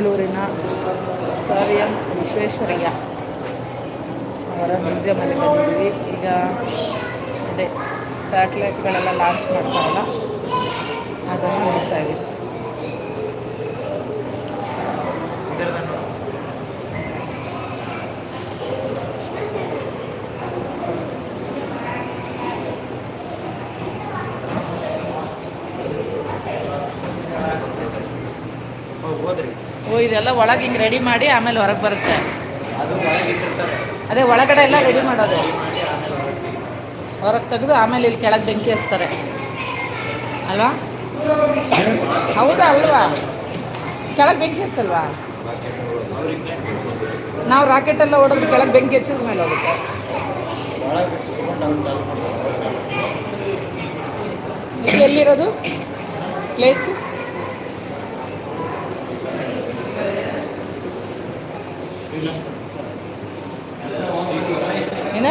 ಬೆಂಗಳೂರಿನ sir M Visvesvaraya ಅವರ ಮ್ಯೂಸಿಯಮಲ್ಲಿ ಬಂದಿದ್ದೀವಿ. ಈಗ ಅದೇ ಸ್ಯಾಟಲೈಟ್ಗಳೆಲ್ಲ ಲಾಂಚ್ ಮಾಡ್ತಾರಲ್ಲ, ಅದನ್ನು ನೋಡ್ತಾ ಇದ್ದೀವಿ. ಹೋದ್ರಿ. ಓ, ಇದೆಲ್ಲ ಒಳಗೆ ಹಿಂಗೆ ರೆಡಿ ಮಾಡಿ ಆಮೇಲೆ ಹೊರಗೆ ಬರುತ್ತೆ. ಅದು ಒಳಗಡೆ ಎಲ್ಲ ರೆಡಿ ಮಾಡೋದು. ಹೊರಗೆ ತೆಗೆದು ಆಮೇಲೆ ಇಲ್ಲಿ ಕೆಳಗೆ ಬೆಂಕಿ ಹಚ್ತಾರೆ. ಅಲ್ವಾ? ಹೌದಾ, ಅಲ್ವಾ? ಕೆಳಗೆ ಬೆಂಕಿ ಹಚ್ಚಲ್ವಾ? ನಾವು ರಾಕೆಟ್ ಎಲ್ಲ ಹೊಡೆದ್ರೆ ಕೆಳಗೆ ಬೆಂಕಿ ಹಚ್ಚಿದ ಮೇಲೆ ಹೋಗುತ್ತೆ. ಇದು ಎಲ್ಲಿರೋದು? ಪ್ಲೇಸು ಏನ?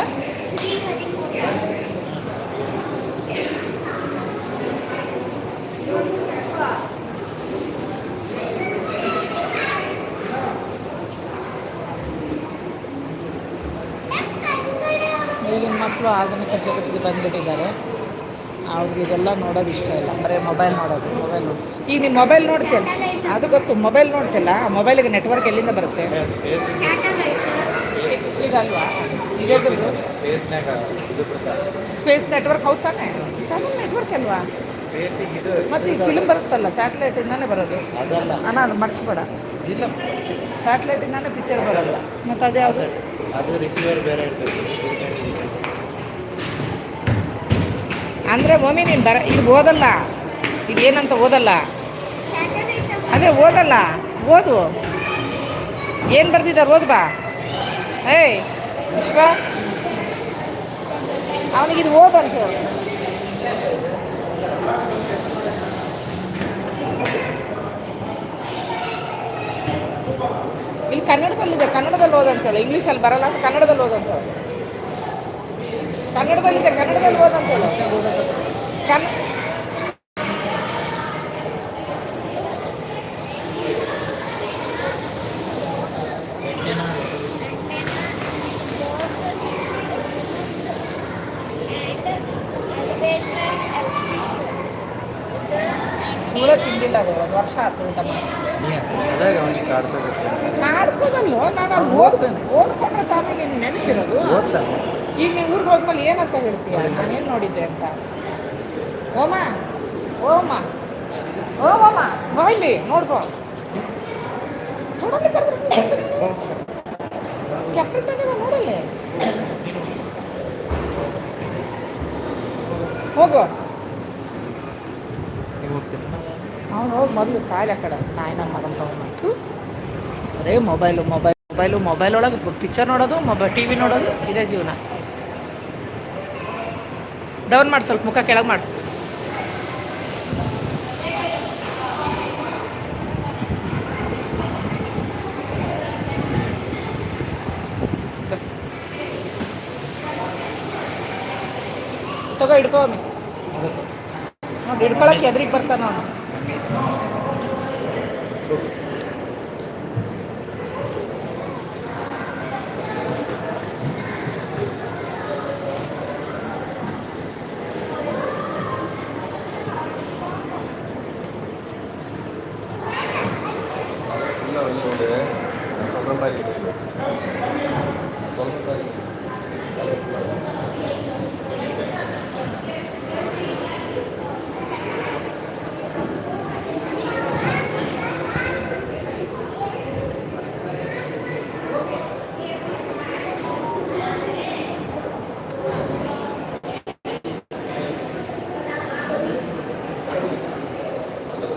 ಈಗಿನ ಮಕ್ಕಳು ಆಧುನಿಕ ಜಗತ್ತಿಗೆ ಬಂದುಬಿಟ್ಟಿದ್ದಾರೆ. ಅವ್ರಿಗೆ ಇದೆಲ್ಲ ನೋಡೋದು ಇಷ್ಟ ಇಲ್ಲ. ಬರೀ ಮೊಬೈಲ್ ನೋಡೋದು ಮೊಬೈಲ್ ನೋಡಿ ಈಗ ನೀವು ಮೊಬೈಲ್ ನೋಡ್ತಿಲ್ಲ ಅದು ಗೊತ್ತು ಮೊಬೈಲ್ ನೋಡ್ತಿಲ್ಲ ಆ ಮೊಬೈಲಿಗೆ ನೆಟ್ವರ್ಕ್ ಎಲ್ಲಿಂದ ಬರುತ್ತೆ? ಸ್ಪೇಸ್ ಈಗ ಅಲ್ವಾ? ನೆಟ್ವರ್ಕ್ ಹೌದಾನೆ ತಾನೆ? ನೆಟ್ವರ್ಕ್ ಅಲ್ವಾ? ಮತ್ತೆ ಇದು ಮತ್ತು ಈ ಫಿಲ್ಮ್ ಬರುತ್ತಲ್ಲ ಸ್ಯಾಟಲೈಟಿಂದಾನೇ ಬರೋದು? ಅದಲ್ಲ. ಅಣ್ಣ ಅದು ಮರ್ಚ್ಬೇಡ. ಇಲ್ಲ. ಸ್ಯಾಟಲೈಟಿಂದಾನೇ ಪಿಕ್ಚರ್ ಬರೋಲ್ಲ ಮತ್ತು ಅದು ಯಾವುದು ಅದು ರಿಸೀವರ್ ಬೇರೆ ಇರ್ತದೆ. ಅಂದರೆ ಮಮ್ಮಿ, ನೀನು ಬರ ಇದು ಓದಲ್ಲ. ಇದು ಏನಂತ ಓದಲ್ಲ. ಅದೇ ಓದಲ್ಲ. ಓದು. ಏನು ಬರ್ದಿದ್ದಾರೆ ಓದ್ ಬಾ. ಏಯ್, ವಿಶ್ವ. ಅವನಿಗೆ ಇದು ಓದಂತ ಹೇಳಿ. ಇಲ್ಲಿ ಕನ್ನಡದಲ್ಲಿದೆ, ಕನ್ನಡದಲ್ಲಿ ಓದಂತೇಳಿ ಇಂಗ್ಲೀಷಲ್ಲಿ ಬರಲ್ಲ ಅಂತ ಕನ್ನಡದಲ್ಲಿ ಓದಂತೇಳು ಕನ್ನಡದಲ್ಲಿದೆ ಕನ್ನಡದಲ್ಲಿ ಹೋದಂತ. ಹುಳ ತಿಂದಿಲ್ಲ ಅದು ಒಂದು ವರ್ಷ ಆಯ್ತು ಊಟ ಅವನಿಗೆ ಕಾಡ್ಸೋದಲ್ಲೋ ನಾನು ಓದ್ತೇನೆ ಓದ್ ಓದ್ಕೊಂಡ್ರೆ ತಾನೇ ನಿನ್ ನೆನಪಿರೋದು? ಓದ್ತಾನೆ. ಈಗ ನೀವು ಊರಿಗೆ ಹೋದ್ಮೇಲೆ ಏನಂತ ಹೇಳ್ತೀಯ? ನಾನೇನು ನೋಡಿದ್ದೆ ಅಂತ? ಓಮ. ಓಮ. ಓ, ಓಮ. ಬಾ ಇಲ್ಲಿ, ನೋಡ್ಕೋ. ಸಡನ್ಲಿ ಕರೆದ್ರೆ ಕ್ಯಾಪ್ಟನ್ ತಂದಿದ ನೋಡಲ್ಲಿ. ಹೋಗು. ಅವನು ಹೋಗಿ ಮೊದಲು ಸಾಯ್ಲ ಕಡೆ. ನಾಯಿನ ಮಗನ ಅರೇ ಮೊಬೈಲು, ಮೊಬೈಲ್ ಮೊಬೈಲು, ಮೊಬೈಲ್ ಒಳಗೆ ಪಿಕ್ಚರ್ ನೋಡೋದು, ಮೊಬೈಲ್ ಟಿ ವಿ ನೋಡೋದು, ಇದೇ ಜೀವನ. ಡೌನ್ ಮಾಡಿ ಸ್ವಲ್ಪ ಮುಖ ಕೆಳಗೆ ಮಾಡು. ತಗೋ ಹಿಡ್ಕೋ ನೋಡಿ ಹಿಡ್ಕೊಳಕ್ಕೆ ಎದ್ರಿಗೆ ಬರ್ತಾನ ಅವನು ಇಲ್ಲ ಒಂದು ನೋಡಿ ಸ್ವಲ್ಪ ಬಾರಿ ಸ್ವಲ್ಪ ಬಾರಿ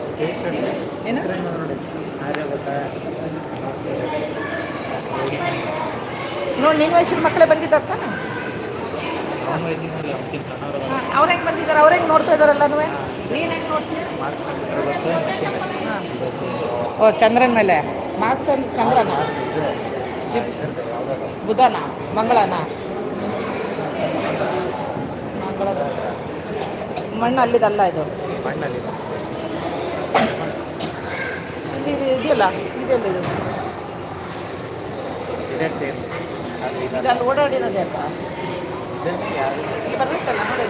ಸ್ಪೇಸ್ ಏನು ನೋಡಿ ನಿನ್ನ ವಯಸ್ಸಿನ ಮಕ್ಕಳೇ ಬಂದಿದ್ದಾರೆ ತಾನೆ? ಅವ್ರು ಹೆಂಗೆ ಬಂದಿದ್ದಾರೆ? ಅವ್ರು ಹೆಂಗೆ ನೋಡ್ತಾ ಇದ್ದಾರಲ್ಲನೂ ನೀನು ಹೆಂಗೆ ನೋಡ್ತೀಯ? ಓ ಚಂದ್ರನ ಮೇಲೆ? ಮಾರ್ಕ್ಸ್ ಅಂದ್ರೆ ಚಂದ್ರನ? ಬುಧನ ಮಂಗಳನ? ಮಂಗಳ ಮಣ್ಣು ಅಲ್ಲಿದಲ್ಲ ಇದು. ಇದೆಯಲ್ಲ ಇಲ್ಲಿ ಇದೆಯಲ್ಲ ಇದು? ಸೇಮ್. ಈಗ ಅಲ್ಲಿ ಓಡಾಡಿರೋದೇ ಅಲ್ಲ ಇದನ್ನೇ ಇಲ್ಲಿ ಬರ್ತೈತಲ್ಲ ನೋಡಿ.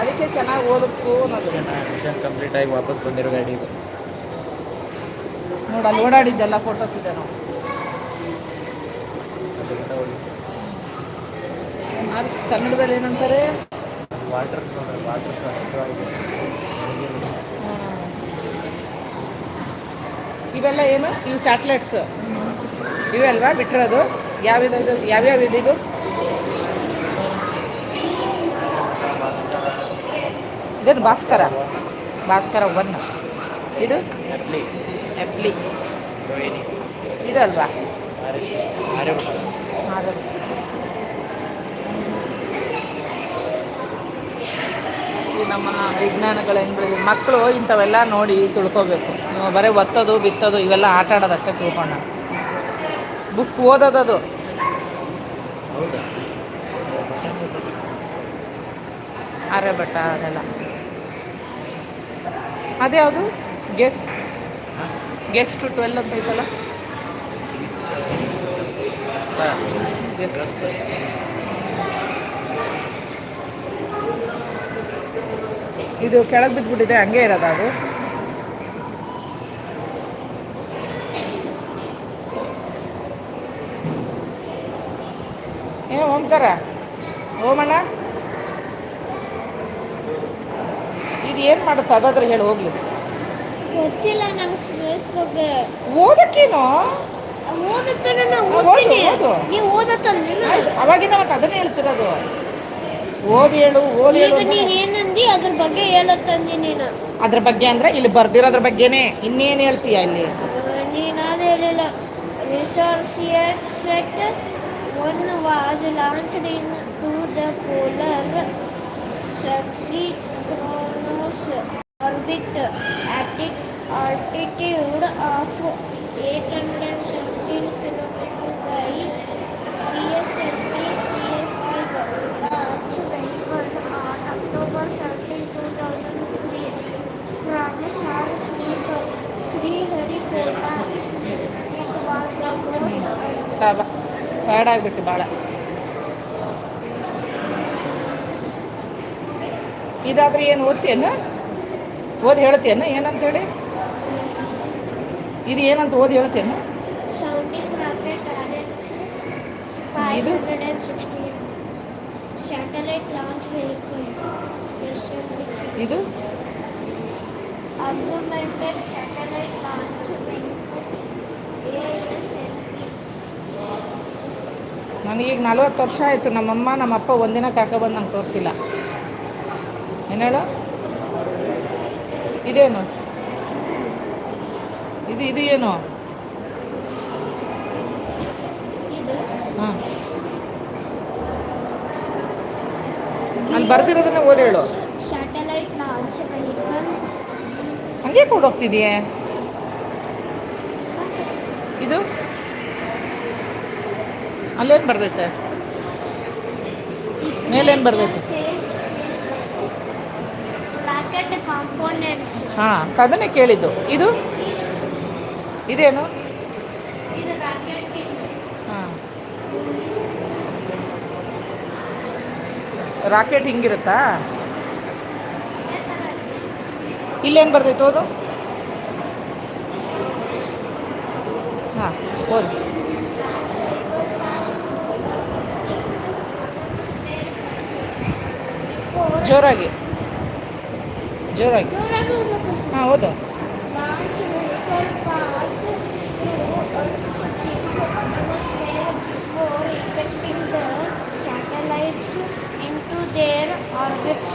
ಅದಕ್ಕೆ ಚೆನ್ನಾಗಿ ಓದಕ್ಕೂ ಮಿಷನ್ ಮಿಷನ್ ಕಂಪ್ಲೀಟ್ ಆಗಿ ವಾಪಸ್ ಬಂದಿರೋ ಗಾಡಿ ಇದು. ನೋಡಿ ಅಲ್ಲಿ ಓಡಾಡಿದ್ದೆಲ್ಲ ಫೋಟೋಸ್ ಇದೆ ನಾವು ಮಾರ್ಕ್ಸ್ ಕನ್ನಡದಲ್ಲಿ ಏನಂತಾರೆ? ವಾಟರ್ ವಾಟರ್ ಇವೆಲ್ಲ ಏನು? ಇವು ಸ್ಯಾಟಲೈಟ್ಸ್ ಇವೆ ಅಲ್ವಾ? ಬಿಟ್ಟಿರೋದು. ಯಾವ್ಯಾವ ಯಾವ್ಯಾವ ಇದಿದು ಇದು? ಇದೇನು ಭಾಸ್ಕರ? ಭಾಸ್ಕರ ಒನ್. ಇದು? ಎಪ್ಲಿ. ಇದು ಅಲ್ವಾ? ನಮ್ಮ ವಿಜ್ಞಾನಗಳು ಹೆಂಗೆ ಬೆಳೆದಿದೆ ಮಕ್ಕಳು ಇಂಥವೆಲ್ಲ ನೋಡಿ ತಿಳ್ಕೊಬೇಕು. ನೀವು ಬರೀ ಒತ್ತೋದು ಬಿತ್ತೋದು ಇವೆಲ್ಲ ಆಟ ಆಡೋದಷ್ಟೇ ತಿಳ್ಕೊಂಡ ಬುಕ್ ಓದೋದದು ಹೌದಾ? ಆರ್ಯಭಟ್ಟ ಅದೆಲ್ಲ. ಅದ್ಯಾವುದು ಗೆಸ್ಟ್ ಗೆಸ್ಟ್ ಟ್ವೆಲ್ ಅಂತ ಐತಲ್ಲ? ಗೆಸ್ಟ್. ಇದು ಕೆಳಗೆ ಬಿದ್ದುಬಿಟ್ಟಿದೆ ಹಂಗೆ ಇರೋದು ಅದು. ಏ ಓಂಕಾರ. ಓಮಣ್ಣ. ಇದು ಏನು ಮಾಡುತ್ತೆ? ಅದಾದ್ರೆ ಹೇಳಿ ಹೋಗ್ಲಿ. ಗೊತ್ತಿಲ್ಲ ನಂಗೆ ಸ್ಪೇಸ್ ಬಗ್ಗೆ ಓದಕ್ಕೇನೋ? ಓದತ್ತಾನೆ ನಾ ಓದು. ನೀವು ಆಯ್ತು, ಅವಾಗಿಂದ ಮತ್ತೆ ಅದನ್ನೇ ಹೇಳ್ತಿರೋದು. ಓದಿ ಹೇಳು ಓದಿ ಹೇಳು ನೀನ್ ಏನಂದಿ ಅದ್ರ ಬಗ್ಗೆ ಹೇಳತ್ತಂದಿ ನೀನು. ಅದ್ರ ಬಗ್ಗೆ ಅಂದ್ರೆ ಇಲ್ಲಿ ಬರ್ದಿರೋದ್ರ ಬಗ್ಗೆನೇ. ಇನ್ನೇನು ಹೇಳ್ತೀಯ ಇಲ್ಲಿ? ನೀನು ಅದು ಹೇಳಿಲ್ಲ. Researcher set One was launched into the polar subsynchronous orbit at an altitude of 817 km by PSLV CFI launch vehicle on October 17, 2003 from Sri Harikota. It was the most bad ಆಗಿಬಿಟ್ಟು ಭಾಳ ಇದಾದ್ರೆ ಏನು ಓದ್ತೀಯನ್ನ? ಓದಿ ಹೇಳ್ತೀಯನ್ನ? ಏನಂತೇಳಿ ಇದು ಏನಂತ ಓದಿ RN ಇದು? 516 satellite launch vehicle. SLV. ಇದು? ನನಗೀಗ ನಲ್ವತ್ತು ವರ್ಷ ಆಯಿತು. ನಮ್ಮಮ್ಮ, ನಮ್ಮಪ್ಪ ಒಂದಿನ ಬಂದು ನಂಗೆ ತೋರಿಸಿಲ್ಲ. ಏನೇಳು ಇದೇನು? ಇದು ಇದು ಏನು? ಹಾಂ ಅಲ್ಲಿ ಬರ್ದಿರೋದನ್ನ ಓದಿ ಹೇಳು. satellite launch vehicle. ಹಂಗೆ ಹೋಗ್ತಿದೆಯೇ ಇದು? ಅಲ್ಲೇನು ಬರ್ತೈತೆ ಮೇಲೇನು ಬರ್ತೈತೆ. ಹಾಂ ಅದನ್ನೇ ಕೇಳಿದ್ದು. ಇದು? ಇದೇನು? ಹಾಂ. ರಾಕೆಟ್ ಹಿಂಗಿರುತ್ತಾ? ಇಲ್ಲೇನು ಬರ್ತೈತೆ ಓದು? ಹಾಂ ಓದು. ಜೋರಾಗಿ ಜೋರಾಗಿ ಜೋರಾಗಿ ಹೋಗ್ಬೇಕು. ಹಾಂ ಓದು Launch vehicle pass through Earth's thick atmosphere before ejecting the satellites into their orbits.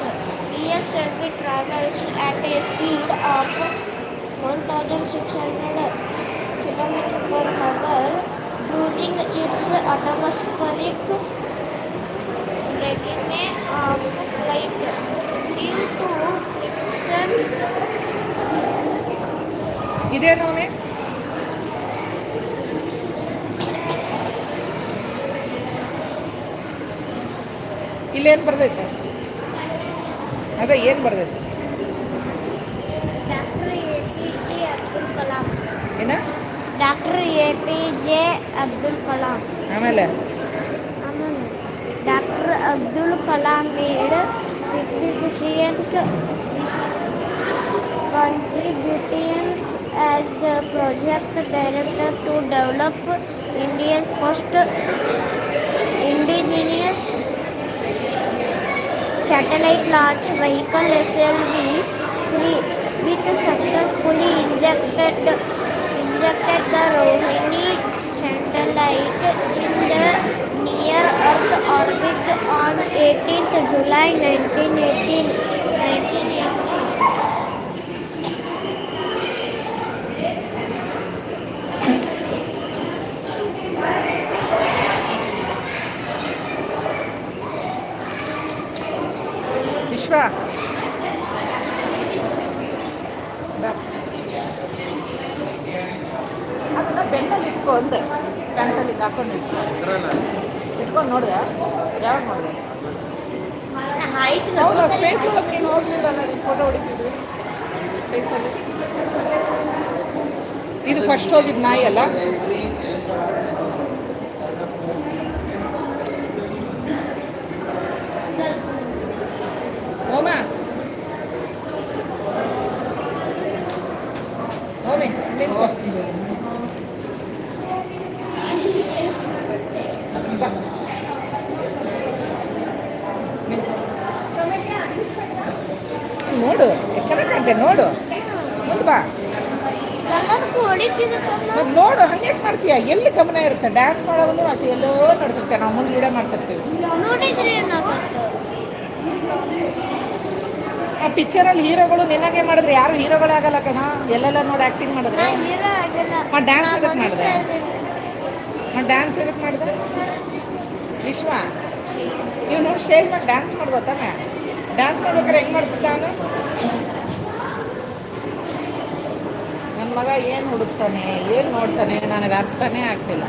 PSLV travels at a speed of 1,600 km per hour during its atmospheric ಇದೇನು ಅವನೇ ಇಲ್ಲೇನು ಬರ್ದೈತೆ ಅದೇ ಏನು ಬರ್ದೈತೆ Dr. A.P.J. Doctor A P J Abdul Kalam ಆಮೇಲೆ ಆಮೇಲೆ doctor Abdul Kalam made significant contributions as the project director to develop India's first indigenous satellite launch vehicle SLV-3 with successfully injected injected the Rohini satellite in the near Earth orbit on 18th July 1918. 1918. ಬಾ. ಅದನ್ನ ಬೆನ್ನಲ್ಲಿ ಇಟ್ಕೊ ಅಂದೆ. ಪ್ಯಾಂಟಲ್ಲಿ ಹಾಕೊಂಡು ಇಟ್ಕೊ ಇಟ್ಕೊಂಡು ನೋಡಿದೆ. ಯಾವಾಗ ನೋಡಿದೆ? ಹೌದಾ ಸ್ಪೇಸ್ ಒಳಗೆ ನೀನು ಹೋಗ್ಲಿಲ್ಲ ಫೋಟೋ ಹೊಡಿತಿದ್ವಿ ಸ್ಪೇಸಲ್ಲಿ ಇದು ಫಸ್ಟ್ ಹೋಗಿದ್ದು ನಾಯಿ ಅಲ್ಲ ಓಮಾ ಓಮಿ ನಿಂತ್ಕೋ ಬಾ. ನಿಂತ್ಕೋ. ನೋಡು ಎಷ್ಟು ಚೆನ್ನಾಗಿ ಕಾಣ್ತೆ ನೋಡು. ಮುಂದೆ ಬಾ. ಮತ್ತೆ ನೋಡು ಹಂಗೆ ಮಾಡ್ತೀಯ? ಎಲ್ಲಿ ಗಮನ ಇರುತ್ತೆ? ಡ್ಯಾನ್ಸ್ ಮಾಡೋದಂದ್ರೆ ಅಷ್ಟು ಎಲ್ಲೋ ನೋಡ್ತಿರ್ತೇವೆ ನಾವು ಮುಂದೆ ವಿಡಿಯೋ ಮಾಡ್ತಿರ್ತೀವಿ. ಆ ಪಿಕ್ಚರಲ್ಲಿ ಹೀರೋಗಳು ನಿನಗೆ ಮಾಡಿದ್ರೆ ಯಾರು ಹೀರೋಗಳು ಆಗಲ್ಲ ಕಣ. ಎಲ್ಲೆಲ್ಲ ನೋಡಿ ಆ್ಯಕ್ಟಿಂಗ್ ಮಾಡಿದ್ರೆ? ಆ ಡ್ಯಾನ್ಸ್ ನಾ ಎದಕ್ ಮನುಷ್ಯ ಮಾಡ್ದೆ? ಆ ಡ್ಯಾನ್ಸ್ ಎದಕ್ಕೆ ಮಾಡಿದೆ? ವಿಶ್ವ ನೀವು ನೋಡಿ ಸ್ಟೇಜ್ ಮೇಲೆ ಡ್ಯಾನ್ಸ್ ಮಾಡ್ದ ತಾನೆ? ಡ್ಯಾನ್ಸ್ ಮಾಡ್ಬೇಕಾದ್ರೆ ಹೆಂಗೆ ಮಾಡ್ತಿದ್ದ ಅವನು ನನ್ನ ಮಗ ಏನು ಹುಡುಕ್ತಾನೆ ಏನು ನೋಡ್ತಾನೆ ನನಗೆ ಅರ್ಥನೇ ಆಗ್ತಿಲ್ಲ.